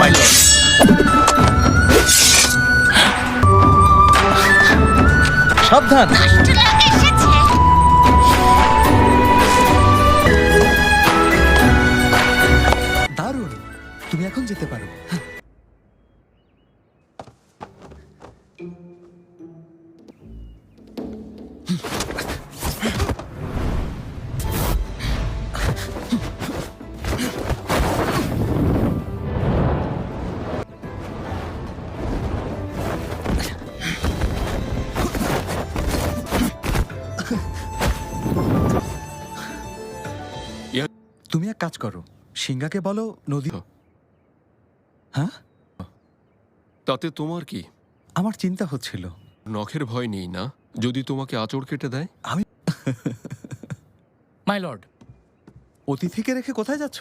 মাইলর সাবধান। দারুণ। তুমি এখন যেতে পারো। তুমি এক কাজ করো। সিংহাকে বলো নদী হ্যাঁ? তাতে তোমার কি? আমার চিন্তা হচ্ছিল। নখের ভয় নেই না? যদি তোমাকে আঁচড় কেটে দেয়? আমি মাই লর্ড অতিথিকে রেখে কোথায় যাচ্ছ?